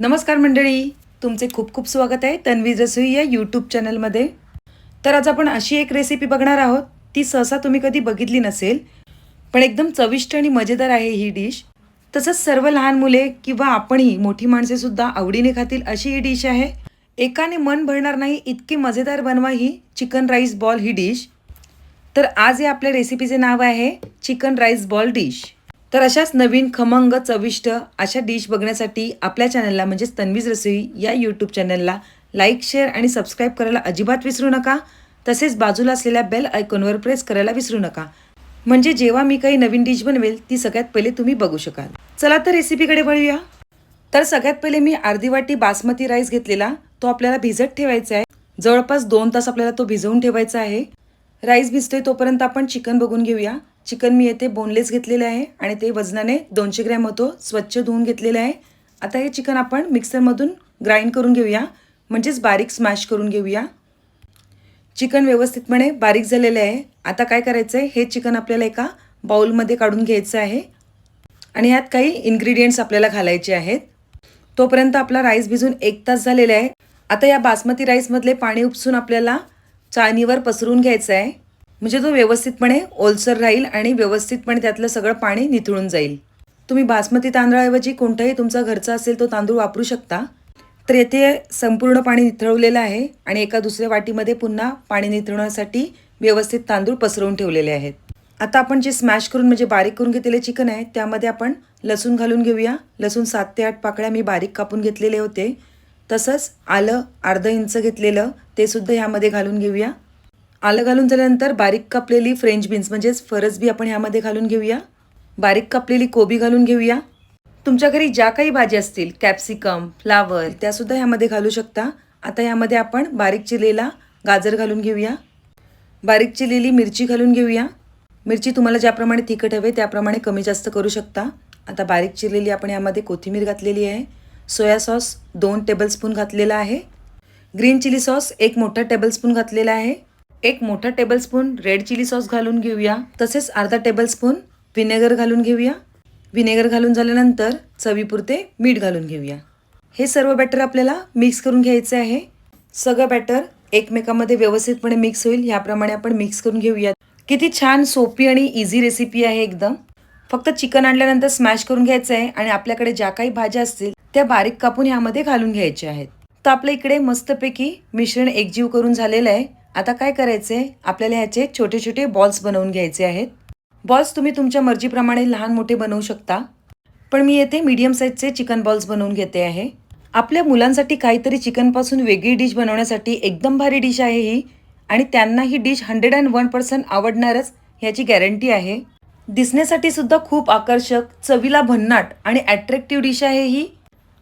नमस्कार मंडळी तुमचे खूप खूप स्वागत आहे तन्वी रसोई या यूट्यूब चॅनलमध्ये तर आज आपण अशी एक रेसिपी बघणार आहोत ती सहसा तुम्ही कधी बघितली नसेल पण एकदम चविष्ट आणि मजेदार आहे ही डिश तसंच सर्व लहान मुले किंवा आपणही मोठी माणसेसुद्धा आवडीने खातील अशी ही डिश आहे. एकाने मन भरणार नाही इतकी मजेदार बनवा ही चिकन राईस बॉल ही डिश तर आज या आपल्या रेसिपीचे नाव आहे चिकन राईस बॉल डिश तर अशाच नवीन खमंग चविष्ट अशा डिश बघण्यासाठी आपल्या चॅनलला म्हणजेच तन्वीज रसोई या यूट्यूब चॅनलला लाईक शेअर आणि सबस्क्राईब करायला अजिबात विसरू नका. तसेच बाजूला असलेल्या बेल आयकॉनवर प्रेस करायला विसरू नका. म्हणजे जेव्हा मी काही नवीन डिश बनवेल ती सगळ्यात पहिले तुम्ही बघू शकाल. चला तर रेसिपीकडे वळूया. तर सगळ्यात पहिले मी अर्धी वाटी बासमती राईस घेतलेला तो आपल्याला भिजत ठेवायचा आहे. जवळपास दोन तास आपल्याला तो भिजवून ठेवायचा आहे. राईस भिजतोय तोपर्यंत आपण चिकन बघून घेऊया. चिकन मी येथे बोनलेस घेतलेले आहे आणि ते वजनाने दोनशे ग्रॅम होतो. स्वच्छ धुवून घेतलेले आहे. आता हे चिकन आपण मिक्सरमधून ग्राइंड करून घेऊया. म्हणजेच बारीक स्मॅश करून घेऊया. चिकन व्यवस्थितपणे बारीक झालेले आहे. आता काय करायचं आहे हे चिकन आपल्याला एका बाउलमध्ये काढून घ्यायचं आहे. आणि यात काही इन्ग्रेडियंट्स आपल्याला घालायचे आहेत. तोपर्यंत आपला राईस भिजून एक तास झालेला आहे. आता या बासमती राईसमधले पाणी उपसून आपल्याला चाळणीवर पसरून घ्यायचं आहे. म्हणजे तो व्यवस्थितपणे ओलसर राहील आणि व्यवस्थितपणे त्यातलं सगळं पाणी निथळून जाईल. तुम्ही बासमती तांदळाऐवजी कोणताही तुमचा घरचा असेल तो तांदूळ वापरू शकता. तर येथे संपूर्ण पाणी निथळवलेलं आहे आणि एका दुसऱ्या वाटीमध्ये पुन्हा पाणी निथळण्यासाठी व्यवस्थित तांदूळ पसरवून ठेवलेले आहेत. आता आपण जे स्मॅश करून म्हणजे बारीक करून घेतलेले चिकन आहे त्यामध्ये आपण लसूण घालून घेऊया. लसूण सात ते आठ पाकळ्या मी बारीक कापून घेतलेले होते. तसंच आलं अर्ध इंच घेतलेलं ते सुद्धा ह्यामध्ये घालून घेऊया. आलं घालून झाल्यानंतर बारीक कापलेली फ्रेंच बीन्स म्हणजेच फरसबी आपण ह्यामध्ये घालून घेऊया. बारीक कापलेली कोबी घालून घेऊया. तुमच्या घरी ज्या काही भाज्या असतील कॅप्सिकम फ्लावर त्यासुद्धा ह्यामध्ये घालू शकता. आता यामध्ये आपण बारीक चिरलेला गाजर घालून घेऊया. बारीक चिरलेली मिरची घालून घेऊया. मिरची तुम्हाला ज्याप्रमाणे तिखट हवे त्याप्रमाणे कमी जास्त करू शकता. आता बारीक चिरलेली आपण यामध्ये कोथिंबीर घातलेली आहे. सोया सॉस दोन टेबलस्पून घातलेला आहे. ग्रीन चिली सॉस एक मोठा टेबलस्पून घातलेला आहे. एक मोठा टेबलस्पून रेड चिली सॉस घालून घेऊया. तसेच अर्धा टेबलस्पून व्हिनेगर घालून घेऊया. व्हिनेगर घालून झाल्यानंतर चवीपुरते मीठ घालून घेऊया. हे सर्व बॅटर आपल्याला मिक्स करून घ्यायचे आहे. सगळं बॅटर एकमेकामध्ये व्यवस्थितपणे मिक्स होईल. ह्याप्रमाणे आपण मिक्स करून घेऊया किती छान सोपी आणि इझी रेसिपी आहे एकदम. फक्त चिकन आणल्यानंतर स्मॅश करून घ्यायचं आहे आणि आपल्याकडे ज्या काही भाज्या असतील त्या बारीक कापून ह्यामध्ये घालून घ्यायच्या आहेत. तर आपल्या इकडे मस्तपैकी मिश्रण एकजीव करून झालेलं आहे. आता काय करायचं? आहे आपल्याला ह्याचे छोटे छोटे बॉल्स बनवून घ्यायचे आहेत. बॉल्स तुम्ही तुमच्या मर्जीप्रमाणे लहान मोठे बनवू शकता. पण मी येथे मीडियम साईजचे चिकन बॉल्स बनवून घेते आहे. आपल्या मुलांसाठी काहीतरी चिकनपासून वेगळी डिश बनवण्यासाठी एकदम भारी डिश आहे ही. आणि त्यांना ही dish hundred and one percent आवडणारच ह्याची गॅरंटी आहे. दिसण्यासाठी सुद्धा खूप आकर्षक चवीला भन्नाट आणि ॲट्रॅक्टिव्ह डिश आहे ही.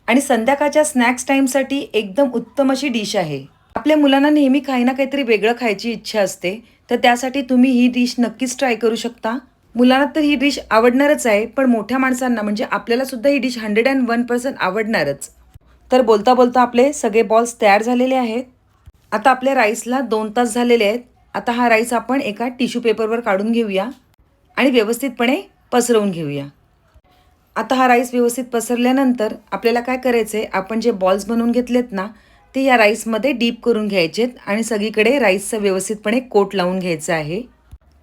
आणि संध्याकाळच्या स्नॅक्स टाईमसाठी एकदम उत्तम अशी डिश आहे. आपल्या मुलांना नेहमी काही ना काहीतरी वेगळं खायची इच्छा असते. तर त्यासाठी तुम्ही ही डिश नक्कीच ट्राय करू शकता. मुलांना तर ही डिश आवडणारच आहे पण मोठ्या माणसांना म्हणजे आपल्याला सुद्धा ही dish hundred and one percent आवडणारच. तर बोलता बोलता आपले सगळे बॉल्स तयार झालेले आहेत. आता आपल्या राईसला दोन तास झालेले आहेत. आता हा राईस आपण एका टिश्यू पेपरवर काढून घेऊया आणि व्यवस्थितपणे पसरवून घेऊया. आता हा राईस व्यवस्थित पसरल्यानंतर आपल्याला काय करायचं आहे आपण जे बॉल्स बनवून घेतलेत ना ते या राईसमध्ये डीप करून घ्यायचेत आणि सगळीकडे राईसचं व्यवस्थितपणे कोट लावून घ्यायचं आहे.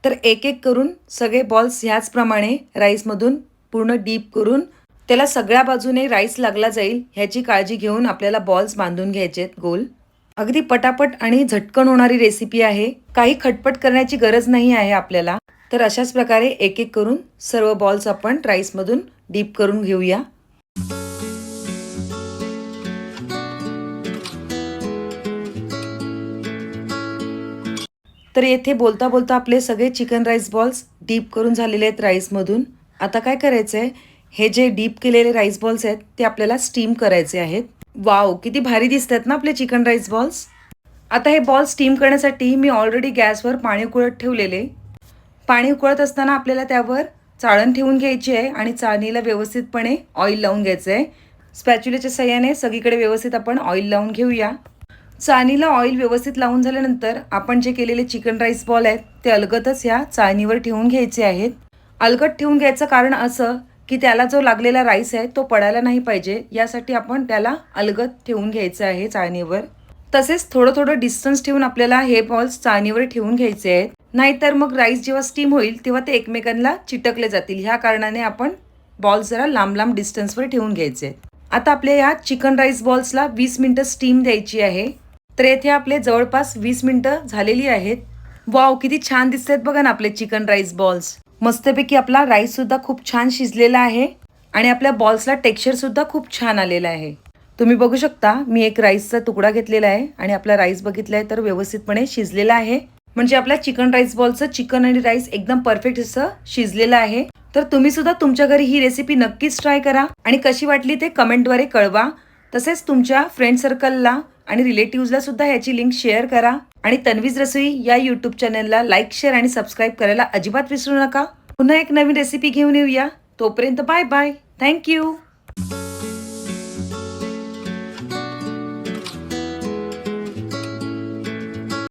तर एक एक करून सगळे बॉल्स ह्याचप्रमाणे राईसमधून पूर्ण डीप करून त्याला सगळ्या बाजूने राईस लागला जाईल ह्याची काळजी घेऊन आपल्याला बॉल्स बांधून घ्यायचेत गोल. अगदी पटापट आणि झटकन होणारी रेसिपी आहे. काही खटपट करण्याची गरज नाही आहे आपल्याला. तर अशाच प्रकारे एक एक करून सर्व बॉल्स आपण राईसमधून डीप करून घेऊया. तर येथे बोलता बोलता आपले सगळे चिकन राईस बॉल्स डीप करून झालेले आहेत राईसमधून आता काय करायचं आहे हे जे डीप केलेले राईस बॉल्स आहेत ते आपल्याला स्टीम करायचे आहेत. वाव किती भारी दिसतात ना आपले चिकन राईस बॉल्स आता हे बॉल स्टीम करण्यासाठी मी ऑलरेडी गॅसवर पाणी उकळत ठेवलेले. पाणी उकळत असताना आपल्याला त्यावर चाळण ठेवून घ्यायची आहे आणि चाळणीला व्यवस्थितपणे ऑइल लावून घ्यायचं आहे स्पॅच्युलेच्या सहाय्याने सगळीकडे व्यवस्थित आपण ऑइल लावून घेऊया. चाळणीला ऑइल व्यवस्थित लावून झाल्यानंतर आपण जे केलेले चिकन राईस बॉल आहेत ते अलगतच ह्या चाळणीवर ठेवून घ्यायचे आहेत. अलगत ठेवून घ्यायचं कारण असं की त्याला जो लागलेला राईस आहे तो पडायला नाही पाहिजे. यासाठी आपण त्याला अलगत ठेवून घ्यायचं आहे चाळणीवर तसेच थोडं थोडं डिस्टन्स ठेवून आपल्याला हे बॉल्स चाळणीवर ठेवून घ्यायचे आहेत. नाहीतर मग राईस जेव्हा स्टीम होईल तेव्हा ते एकमेकांना चिटकले जातील. ह्या कारणाने आपण बॉल्स जरा लांब लांब डिस्टन्सवर ठेवून घ्यायचे आहेत. आता आपल्या या चिकन राईस बॉल्सला वीस मिनटं स्टीम द्यायची आहे. तर येथे आपले जवळपास वीस मिनटं झालेली आहेत. वाव किती छान दिसत आहेत बघा ना आपले चिकन राईस बॉल्स मस्तपैकी आपला राईस सुद्धा खूप छान शिजलेला आहे आणि आपल्या बॉल्सला टेक्स्चर सुद्धा खूप छान आलेला आहे. तुम्ही बघू शकता मी एक राईसचा तुकडा घेतलेला आहे आणि आपला राईस बघितला आहे तर व्यवस्थितपणे शिजलेला आहे. म्हणजे आपल्या चिकन राईस बॉलचं चिकन आणि राईस एकदम परफेक्ट असं शिजलेलं आहे. तर तुम्ही सुद्धा तुमच्या घरी ही रेसिपी नक्कीच ट्राय करा आणि कशी वाटली ते कमेंटद्वारे कळवा. तसेच तुमच्या फ्रेंड सर्कलला आणि रिलेटिव्हजला सुद्धा ह्याची लिंक शेअर करा. आणि तन्वीज रसोई या यूट्यूब चॅनलला लाईक शेअर आणि सबस्क्राईब करायला अजिबात विसरू नका. पुन्हा एक नवीन रेसिपी घेऊन येऊया. तोपर्यंत बाय बाय थँक्यू